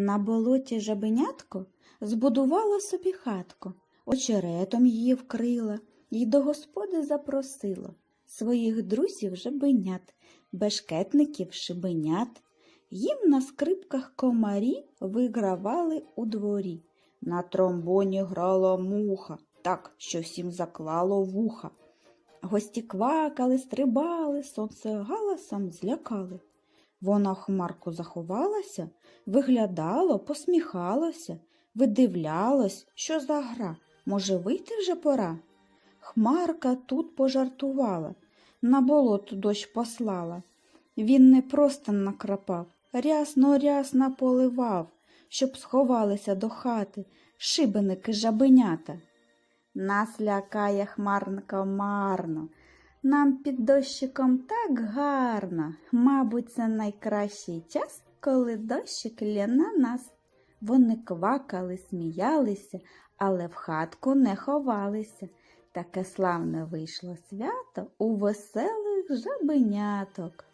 На болоті жабенятко збудувала собі хатку, очеретом її вкрила й до господи запросила своїх друзів жабенят, бешкетників шибенят. Їм на скрипках комарі вигравали у дворі. На тромбоні грала муха, так, що всім заклало вуха. Гості квакали, стрибали, сонце галасом злякали. Вона в хмарку заховалася, виглядало, посміхалося, видивлялось, що за гра, може, вийти вже пора. Хмарка тут пожартувала, на болото дощ послала. Він не просто накрапав, рясно-рясно поливав, щоб сховалися до хати шибеники жабенята. Нас лякає хмарнка марно, нам під дощиком так гарно. Мабуть, це найкращий час, коли дощик лє на нас. Вони квакали, сміялися, але в хатку не ховалися. Таке славне вийшло свято у веселих жабеняток.